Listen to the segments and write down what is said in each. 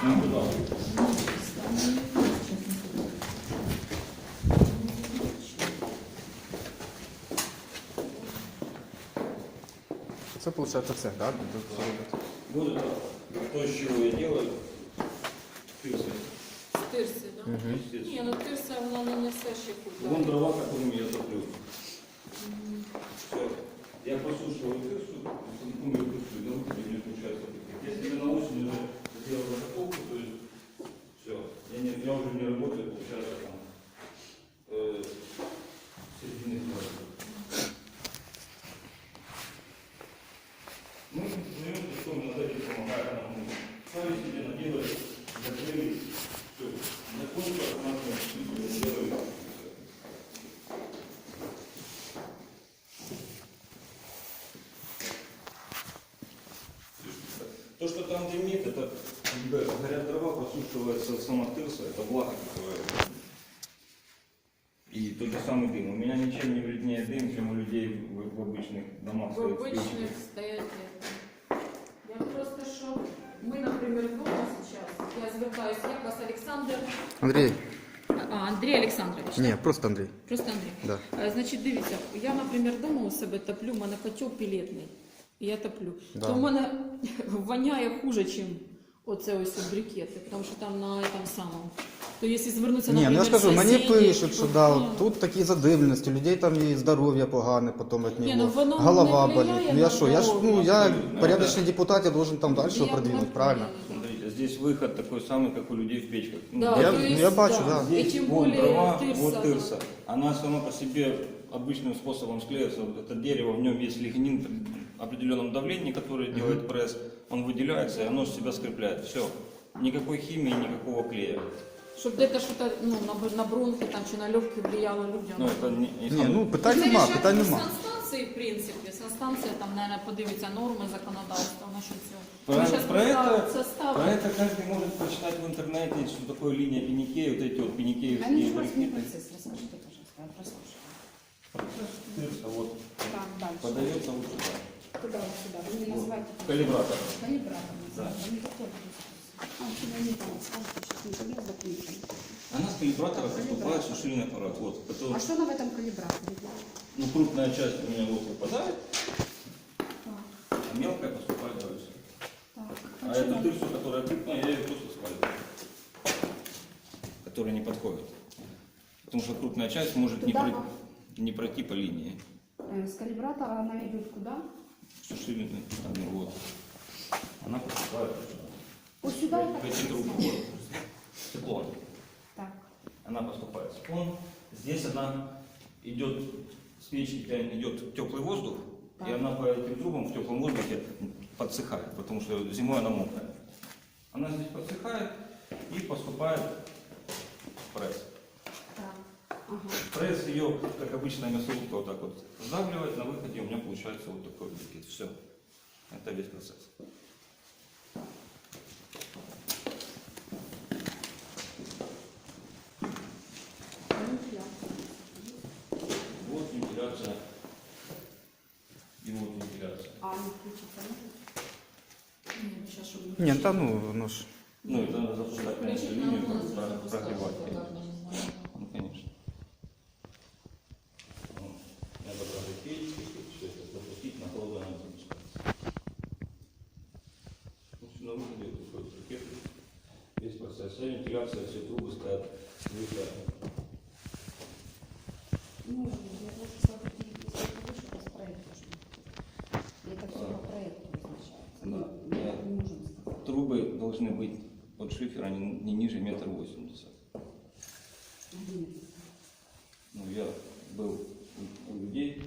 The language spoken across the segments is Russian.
Це виходить все, так? Тут все робиться. Вот это то, из чего я делаю. Тырсы. Тирси, так? Мгм. Ні, ну тирса вона не несе ще Вон куди. дрова, которыми я топлю. Все. Я просушиваю тырсу, ну, я тырсу, и на выходе у меня получается пикник. Если я на осень уже сделал заготовку, то есть все. Я, не, я уже не работаю, получается там э, середины февраля. Мы вдвоем что мы над этим помогаем нам. Мы сами себе наделали, закрыли, все. Закончил, автоматом делаем. То, что там дымит, это как бы, горят дрова, просушивается сама тырса, это благо такое. И тот же самый дым. У меня ничем не вреднее дым, чем у людей в, в обычных домах. В стоят обичних спички. стоять. Я просто що ми, наприклад, вдома зараз, я звертаюся, як вас Олександр. Андрій, А, Андрій Олександрович. ні, просто Андрій. Просто Андрій. Да. Е, Значить, дивіться, я, наприклад, вдома у себе топлю, у мене котел пілетний, і я топлю. Да. То в мене воняє хуже, ніж оце ось брикети, тому що там на этом самому. То якщо звернутися, Ні, ну я наприклад, скажу, мені сусідів, пишуть, що то- да, Ні. от тут такі задивленості, людей там і здоров'я погане, потім від Ні, нього, ну воно голова не болить. впливає Ну я на що, я ж, ну здоров'я. я Абсолютно. порядочний депутат, я должен там далі Я продвинути, не правильно? впливаю. Смотрите, здесь выход такой самый, как у людей в печках. Ну, Да, Я- то ну, есть, я бачу, да. И Здесь тем вон более дрова, тырса. вот тырса. Она сама по себе обычным способом склеится. Вот Это дерево, в нем есть лигнин при определенном давлении, который делает пресс. Он выделяется, и оно же себя скрепляет. Все. Никакой химии, никакого клея. Щоб десь що ну, на, на бронхи там, чи на легкі влияло людям. Ну, это не, не Ні, самое- ну питань Це нема, рішать питань нема. санстанції, в принципі. Санстанція там, мабуть, подивиться норми законодавства насчет цього. Про, Ми щас про это, составимо. про это каждый может прочитать в интернете, что такое линия пеникея, вот эти вот пеникеевские Организационный брикеты. процесс, расскажите, пожалуйста, я прослушаю. Тырса вот Так, дальше. подается вот сюда. Куда вот сюда? Вы Вот. называете Калибратор. калибратор. Да. не не не. Она с калибратора поступает сушильный аппарат. Вот, который, А что она в этом калибраторе ну, крупная часть у меня вот выпадает, Так, а мелкая поступает дальше. так. А А эту тырсу, которая крупная, я ее просто складываю. Которая не подходит. Потому что крупная часть может не, Туда? пройти, не пройти по линии. Э, С калибратора она идет куда? Сушильный, ну, вот. Она поступает Вот сюда и в так эти трубы. Вот. Циклон. Так. Она поступает в циклон. Здесь она идет, с печки идет теплый воздух, и Так. она по этим трубам в теплом воздухе подсыхает, потому что зимой она мокрая. Она здесь подсыхает и поступает в пресс. Пресс ее, как обычная мясорубка, вот так вот сдавливает, на выходе у меня получается вот такой букет. Все. Это весь процесс. Вентиляция. Вот вентиляция. И вот вентиляция. А включится Ні, та ну, ну ж. Ну, это надо запускать Включить линию, прогревать, вот конечно. так, я не знаю. Ну, конечно. Ну, Надо брать печки, все это запустить, на холодно надо запускать. Ну, всё на выходе вот такой вот пакет. Весь процесс. Вся вентиляция, все трубы стоят выше. Ну, я просто смотрю, если это выше, у вас проект должен быть. И это все по проекту назначается. Ну, Да. я не можем сказать. Трубы должны быть от шифера не, не ниже метра восемьдесят. Ну, я был у, людей.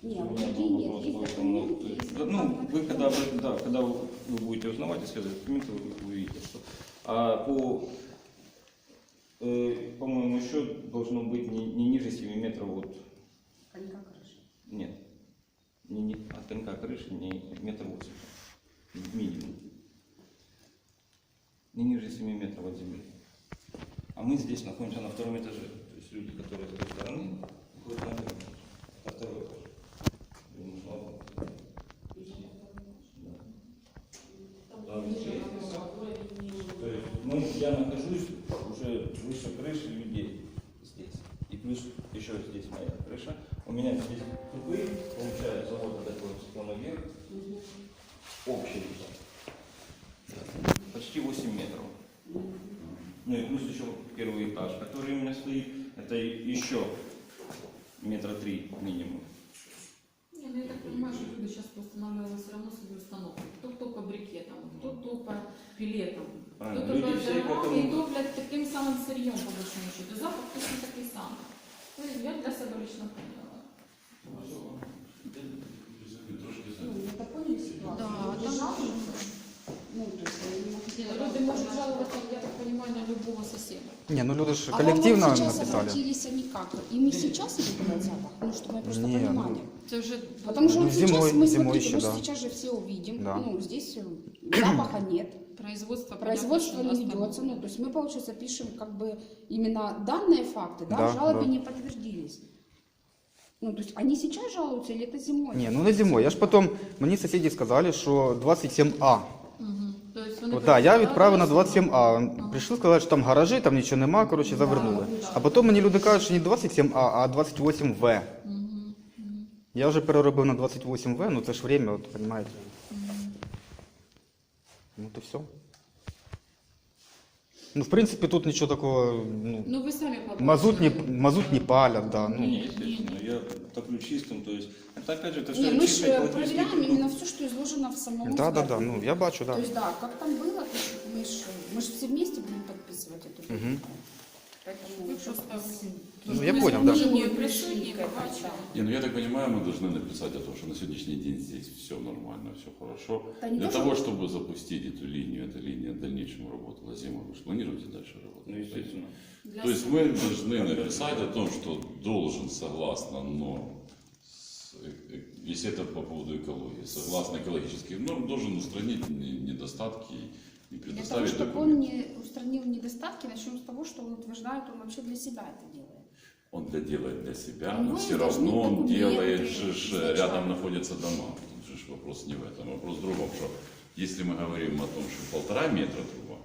У меня нет, вопрос, есть поэтому, ну, есть, да, ну, вы когда, вы, да, когда вы, вы будете узнавать, исследовать документы, вы, вы увидите, что а по, э, по-моему, еще должно быть не, не ниже 7 метров от, Конька крыши. нет, не, не, от конька крыши не метр восемь, минимум. Не ниже 7 метров от земли. А мы здесь находимся на втором этаже. То есть люди, которые с этой стороны, выходят на. Это второй этаж. Мы, я нахожусь уже выше крыши людей здесь. И плюс еще здесь моя крыша. У меня здесь трубы, получается, этот вот склон вверх. Общий. Почти 8 метров. Ну и плюс еще первый этаж, который у меня стоит. Это еще метра три минимум. Не, ну я так понимаю, что люди сейчас устанавливали все равно свои установки. Кто топа брикетом, кто топа пилетом, Правильно. топа Люди все дровами и этому... топлять таким самым сырьем, по большому счету. Запах точно такий самий. То есть я для себе лично поняла. Ну, это поняли ситуацию? Да, Люди там- жалуются. Ну, то есть они могут ну, люди можуть да. жалуватися, я так понимаю, на любого соседа. Не, ну люди же А коллективно сейчас написали. обратились они как? Им и сейчас идут делать запах? Ну, чтобы мы просто Не, понимали. Це вже Потому что Ну, вот сейчас зимой- мы, зимой смотрите, еще, мы да. сейчас же все увидим. Да. Ну, здесь э, запаха нет. производство, Производство понятно, не что ведется. Ну, то есть мы, получается, пишем как бы именно данные факты, да, Да, в жалобе да. не подтвердились. Ну, то есть они сейчас жалуются или это зимой? Не, ну не зимой. Я ж потом, мені сусіди сказали, що 27А. Мгм. То есть вони От, да, я відправив на представляють, 27А. Прийшли сказати, що там гаражі, там нічого нема, коротше, завернули. А потім мені люди кажуть, що не 27А, а 28В. Мгм. Мгм. Я вже переробив на 28В, ну це ж время, от, розумієте. Ну то все. Ну, в принципі, тут нічого такого, ну, Ну ви самі побачили. мазут не, мазут не палят, да. Не, Ну, естественно, я топлю чистым, то есть, это опять же, это все Не, мы чисто же экологический проверяем продукт. именно все, изложено в самом да, да, да, ну, я бачу, да. То есть, да, как там было, то есть мы же мы ж все вместе будем подписывать эту Мгм. Поэтому Ви просто Ну, я понял, да. Побачили. Не, ну я так понимаю, мы должны написать о том, что на сегодняшний день здесь все нормально, все хорошо. Да не Для то, того, что- чтобы запустить эту линию, эта линия в дальнейшем работала зимой, вы же планируете дальше работать? Ну, естественно. Для То есть мы должны написать о том, что должен, согласно норм, если это по поводу экологии, согласно экологическим норм, должен устранить не- недостатки и Для того, предоставить чтобы он не устранил недостатки, начнем с того, что он утверждает, он вообще для себя это делает. Он для делает для себя, но него все равно он делает же изначально. рядом находятся дома. Тут же вопрос не в этом. Вопрос в другом, что если мы говорим о том, что полтора метра труба,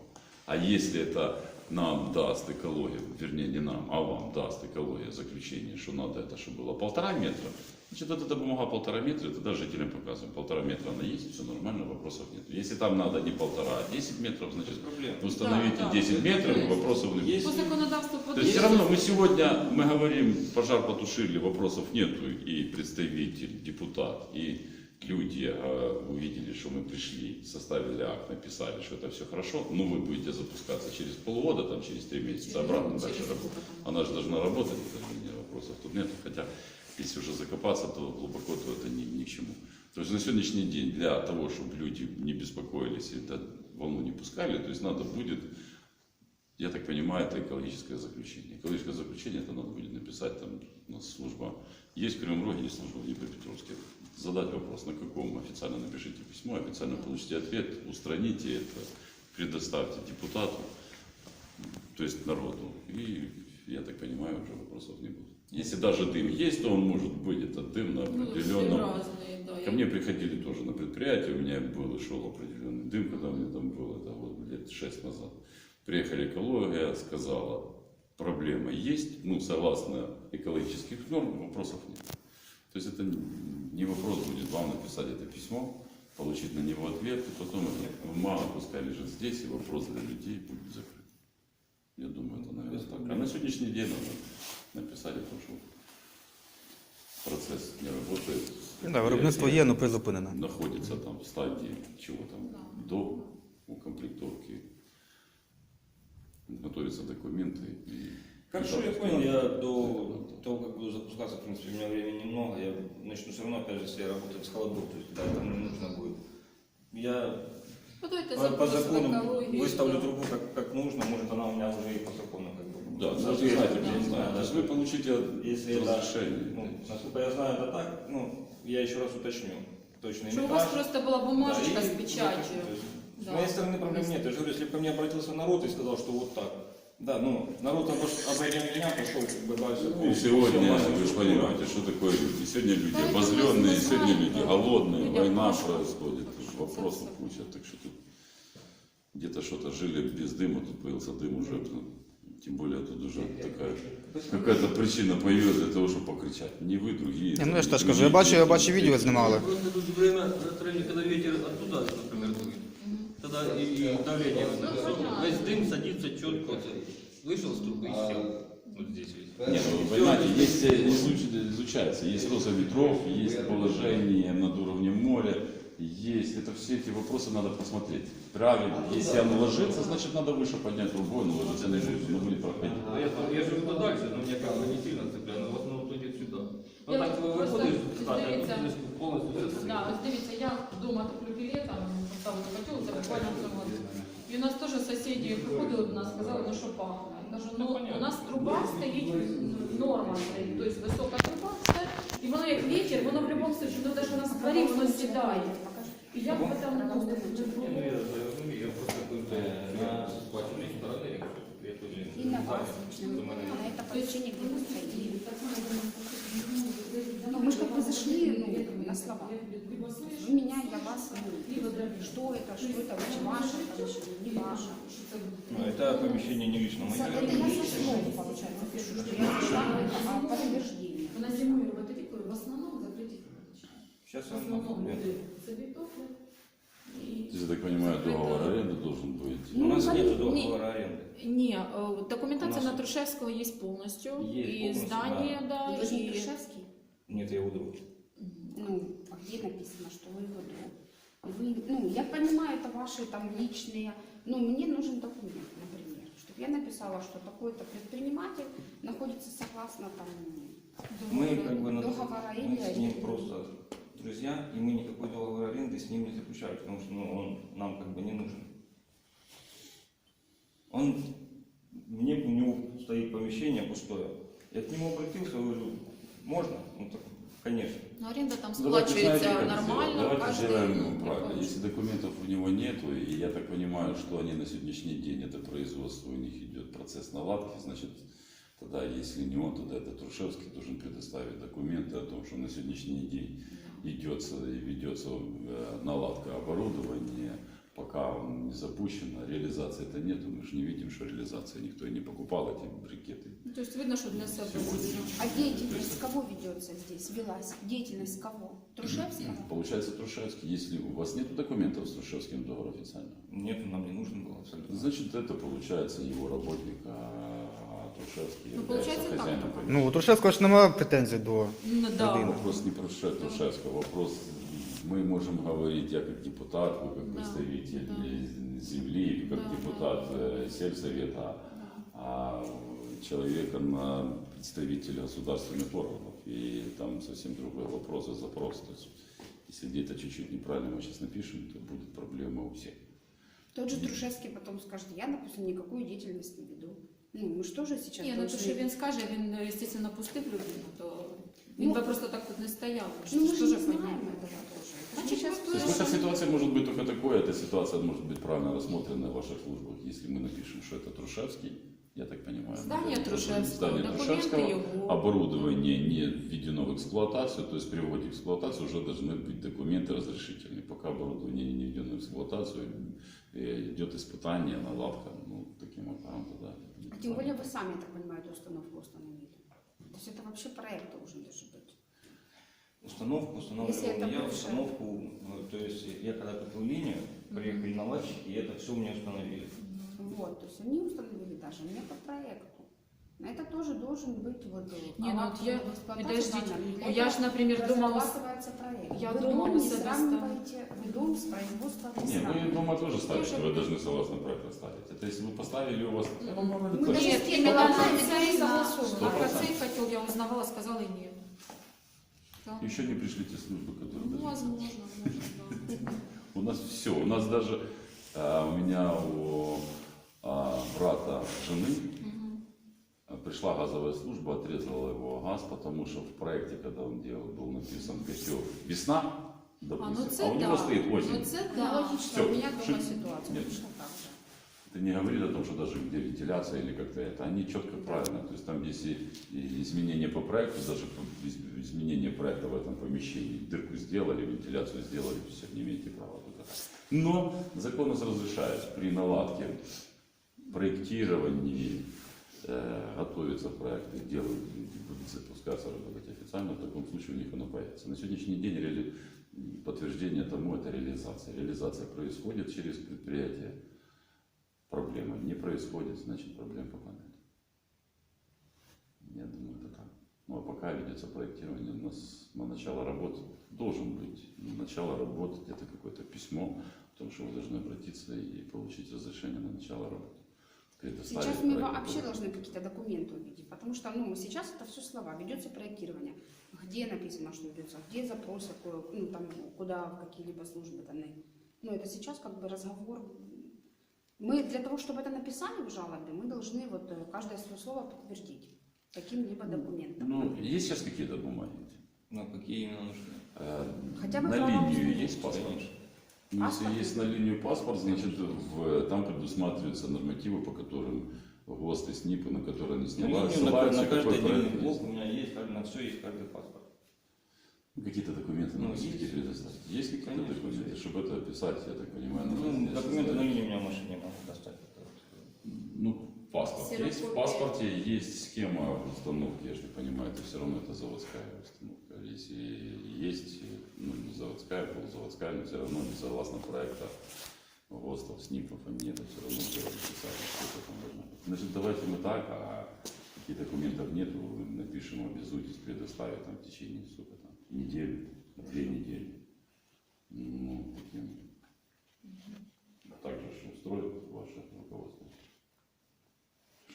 а если это нам даст экология, вернее не нам, а вам даст экология заключение, что надо это, чтобы было полтора метра, значит вот эта бумага полтора метра, тогда жителям показываем, полтора метра она есть, все нормально, вопросов нет. Если там надо не полтора, а 10 метров, значит Проблем. установите Да, да, 10 это метров, есть. вопросов нет. Есть По законодавству То есть все равно мы сегодня, мы говорим, пожар потушили, вопросов нету, и представитель, депутат, и люди э, увидели, что мы пришли, составили акт, написали, что это все хорошо, ну вы будете запускаться через полгода, там через три месяца, обратно дальше Через работать. сколько там? Она же должна работать, это вопросов тут нет, хотя если уже закопаться, то глубоко, то это ни, ни к чему. То есть на сегодняшний день для того, чтобы люди не беспокоились и эту волну не пускали, то есть надо будет я так понимаю, это экологическое заключение. Экологическое заключение, это надо будет написать, там у нас служба есть в Кривом Роге, есть служба в Днепропетровске. Задать вопрос, на каком официально напишите письмо, официально получите ответ, устраните это, предоставьте депутату, то есть народу. И, я так понимаю, уже вопросов не будет. Если даже дым есть, то он может быть, этот дым на Ну, определенном... разные, да. Ко мне приходили тоже на предприятие, у меня был и шел определенный дым, когда у меня там было, это вот лет шесть назад. Приехали экология, сказала, проблема есть, ну, согласно экологических норм, вопросов нет. То есть это не вопрос будет вам написать это письмо, получить на него ответ, и потом эта бумага пускай лежит здесь, и вопрос для людей будет закрыт. Я думаю, это, наверное, так. А на сегодняшний день надо написать о том, что процесс не работает. Да, виробництво є, але призупинене. находится там в стадии чего там до укомплектовки. Готовятся документы. И Хорошо, я понял, я до того, как буду запускаться, в принципе, у меня времени немного, я начну все равно, опять же, если я работаю с холодов, то есть, да, это мне нужно будет. Я Подайте по, по закону выставлю трубу как, как нужно, может, она у меня уже и по закону. Да, ну, вы знаете, Я не знаю, То да. есть вы получите Если это, разрешение. ну, насколько я знаю, это так, ну, я еще раз уточню. Точный Щоб у вас просто була бумажечка Да, и- печатью. С Да. моей стороны проблем нет. Я же говорю, если бы ко мне обратился народ и сказал, что вот так, Да, ну, народ обош- обойдя меня пошел как бы дальше. Ну, и сегодня, вы же понимаете, что такое люди. Сегодня люди обозленные, сегодня люди голодные, война происходит, вопросов куча. Так что тут где-то что-то жили без дыма, тут появился дым уже. ну, Тем более тут уже такая какая-то причина появилась для того, чтобы покричать. Не вы, другие. Ну, я ж теж кажу, я бачу, я бачу відео знімали. Просто тут время на тренде, когда ветер оттуда, например, дует. Тогда и, и давление всё. Весь дым садится четко. Вышел с трубы и все. Вот здесь весь. Нет, ну, вы понимаете, есть, э, изуч- изучается, есть роза ветров, есть положение над уровнем моря, есть, это все эти вопросы надо посмотреть. Правильно, если оно ложится, значит надо выше поднять трубой, но ложится не будет, но будет проходить. Ну, Я, я живу то дальше, но мне как бы не сильно цепляет, но в основном тут идет сюда. Ну Я так вот выходишь просто в хату, а дивіться. тут здесь полностью все Да, ось дивіться, я вдома топлю білетом, поставила котел, це буквально в цьому году. І у нас теж сусіди приходили до нас, сказали, ну що пахне. Я кажу, ну у нас труба стоїть, норма стоїть, тобто висока труба, все. І воно як вітер, воно в будь-якому случае, ну навіть у нас в дворі воно сідає. І я б там ну, Не, ну я, я разумею, я просто какой-то на сплаченной стороне, я тоже И на вас лично. Ну, на это помещение, где вы стоите. Ну, мы же как бы зашли ну, на слова. Вы меня, я вас, ну, что это, что это, вообще ваше, это вообще не ваше. Ну, это помещение не лично Со- мое. Это я со слов, получается, пишу, что я зашла на это, а подтверждение. Вона зимою Сейчас В я вам основному покажу. люди собі топлять. І... Я так понимаю, договор аренды должен быть. У нас Ну, нет не- договора аренды. Ні, е, документація У нас- на Трушевського є повністю. Є і повністю, здання, да. да, Вы же не і... Грушевский? Нет, я его друг. Ну, а где написано, что вы его друг? Вы, ну, я понимаю, это ваши там личные, ну, мне нужен документ, например, чтобы я написала, что такой-то предприниматель находится согласно там Мы как бы на- договора мы с ним или просто друзья, и мы никакой договор аренды с ним не заключали, потому что ну, он нам как бы не нужен. Он, мне у него стоит помещение пустое. Я к нему обратился, говорю, можно? Ну так, конечно. Ну, оренда там Ну, давайте, знаете, нормально. сделать? Давайте сделаем правильно. Если документов у него нету, и я так понимаю, что они на сегодняшний день, это производство, у них идет процесс наладки, значит, тогда, если не он, тогда это Трушевский должен предоставить документы о том, что на сегодняшний день идется и ведется э, наладка оборудования, пока он не запущено, реализации это нету, мы же не видим, что реализация, никто и не покупал эти брикеты. Ну, То есть видно, що для себе. А деятельность кого ведется здесь, велась? Деятельность кого? Трушевского? Получается Трушевский, если у вас нет документов с Трушевским договор официально, Нет, нам не нужен был абсолютно. Значит, это получается его работник, а Трушевский Ну, получается так. хозяином Ну, у Трушевського ж немає претензій до. Ну, да. Людина. Вопрос не про Ше- Трушевского, вопрос мы можем говорить, я как депутат, вы как Да, представитель да. земли, как Да, депутат э, сельсовета, а человека на представителя государственных органов. И там совсем другой вопрос и запрос. То есть, если где-то чуть-чуть неправильно мы сейчас напишем, то будет проблема у всех. Тот же Трушевский потом скажет, я, допустим, никакую деятельность не веду. Ну, мы что же сейчас Ні, ну то, должны- що він скаже, він, звісно, пустив людину, то він Ну, би просто так тут не стояв. Ну, мы Що же ж не знаем понятно. этого тоже. Это Значит, сейчас вот То есть эта ситуация может быть только такой, эта ситуация может быть правильно рассмотрена в ваших службах, если мы напишем, что это Трушевский, я так понимаю. Здание это Трушевского, здание документы Трушевского, его. оборудование не введено в эксплуатацию, то есть при вводе в эксплуатацию уже должны быть документы разрешительные. Пока оборудование не введено в эксплуатацию, э, идет испытание, наладка, ну, таким образом тогда. А тем более вы сами, я так понимаю, эту установку установили. То есть это вообще проект должен даже быть. Установку устанавливал я, установку, э, то есть я когда купил линию, приехали наладчики, и это все мне установили. Вот, то есть они установили даже не по проекту. Это тоже должен быть вот э, Не, ну акт вот я- подождите, ну я ж, например, думала с- разрабатывается проект. я вы думала дом не с- сравниваете, вы дом с производством не Не, вы сравниваете. дома тоже ставите, вы должны согласно проекту ставить. Это если вы поставили, у вас... Мы даже Нет, с теми лотами не согласованы. а про цей котел я узнавала, сказала нет. Да. Еще не пришли те службы, которые... Ну, должны возможно, может, да. У нас все. У нас даже а, у меня у а, брата жены а, пришла газовая служба, отрезала его газ, потому что в проекте, когда он делал, был написан котел весна, А, допустим, ну а, у него да. стоит осень. Ну це Да, логично, у меня Ши- ситуация Нет. так же. не говоришь о том, что даже где вентиляция или как-то это, они четко правильно, то есть там если и изменения по проекту, даже изменение проекта в этом помещении, дырку сделали, вентиляцию сделали, все, не имеете права туда. Но закон нас разрешает при наладке, проектировании, готовятся проекты, делают, будут запускаться, работать официально, в таком случае у них оно появится. На сегодняшний день реали- подтверждение тому это реализация. Реализация происходит через предприятие. Проблема не происходит, значит проблем пока нет. Я думаю, это так. Ну а пока ведется проектирование, у нас на начало работ должен быть, на начало работ где-то какое-то письмо о том, что вы должны обратиться и получить разрешение на начало работы. Сейчас мы вообще должны какие-то документы увидеть, потому что ну, сейчас это все слова, ведется проектирование. Где написано, что ведется, где запрос, какой, ну, там, куда, в какие-либо службы даны. Ну, это сейчас как бы разговор. Мы для того, чтобы это написали в жалобе, мы должны вот э, каждое свое слово подтвердить каким-либо документом. Ну, есть сейчас какие-то бумаги? Ну, какие именно нужны? Э, Хотя бы на линию есть паспорт? Ну, если есть на линию паспорт, значит, в, там предусматриваются нормативы, по которым ГОСТ и СНИПы, на которые они линию, на, ссылаются, на каждый отдельный блок у меня есть, каждый- на все есть каждый паспорт. Ну, Какие-то документы Ну, надо все-таки есть. предоставить. Есть какие-то Конечно, документы, есть. чтобы это описать, я так понимаю, надо Ну, здесь документы на создать. линии у меня в машине могу достать. Ну, паспорт есть. В паспорте есть схема установки, я же не понимаю, это все равно это заводская установка. Если есть, ну, не заводская, полузаводская, но все равно не согласно проекта ГОСТов, СНИПов, они это все равно писали, что это там должно быть. Значит, давайте мы так, а каких документов нету, напишем, обязуйтесь предоставить там в течение, сколько там, недели, две недели. Ну, таким. Так же ж устроит ваше руководство.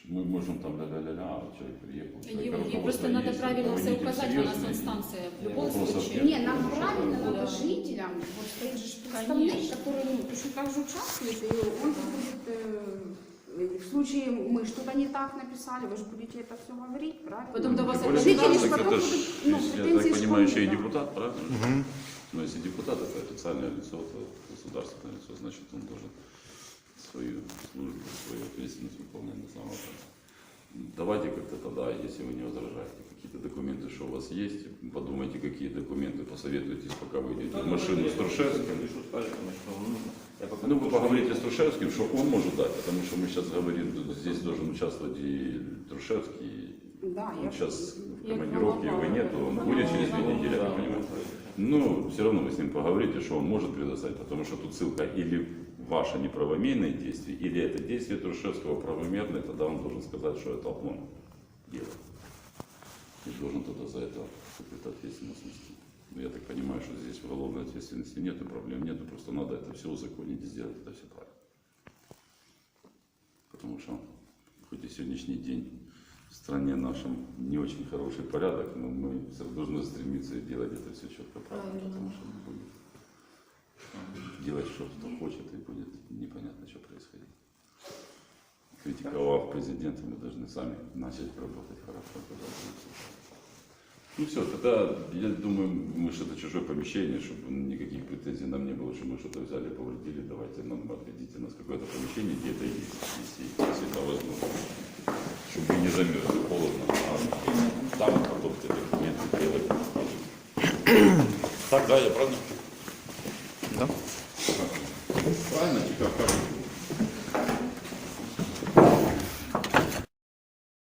Мы можем там ля-ля-ля-ля, а человек приехал. у человека Ей просто надо есть, правильно все указать, у нас инстанция в любом Вопросов случае. нет. Не, нам Потому что правильно это- надо Да. жителям, вот стоит же представник, Конечно. который ну, точно так же участвует, и он будет, э, в случае мы что-то не так написали, вы же будете это все говорить, правильно? Потом до вас Тем более, Жители так ж потом это ж, будут, ну, если, я претензии так ж понимаю, еще и будут, да. депутат, правильно? Но если депутат это официальное лицо, то государственное лицо, значит он должен свою службу, свою ответственность выполнять на самом деле. Давайте как-то тогда, если вы не возражаете, какие-то документы, что у вас есть, подумайте, какие документы, посоветуйтесь, пока вы идете в машину с Трушевским. Ну, вы поговорите с Трушевским, что он может дать, потому что мы сейчас говорим, тут здесь должен участвовать и Трушевский, Да, он я сейчас в командировке, его голова. нет, он будет через две недели, я понимаю. Ну, все равно вы с ним поговорите, что он может предоставить, потому что тут ссылка или ваше неправомерное действие, или это действие Трушевского правомерное, тогда он должен сказать, что это он делает. И должен тогда за это какую-то ответственность нести. Но я так понимаю, что здесь уголовной ответственности нету, проблем нету, просто надо это все узаконить и сделать это все правильно. Потому что хоть и сегодняшний день в стране нашем не очень хороший порядок, но мы все равно должны стремиться делать это все четко правильно, потому что будет делать, что кто хочет, и будет непонятно, что происходит. Критиковав президента, мы должны сами начать работать хорошо. Ну все, тогда я думаю, мы что-то чужое помещение, чтобы никаких претензий нам не было, что мы что-то взяли, повредили, давайте нам отведите нас какое-то помещение, где это есть, если, если это возможно. Чтобы не замерзли, холодно, а там готовьте документы, делать. Так, да, я правильно? Да. Правильно, как, как?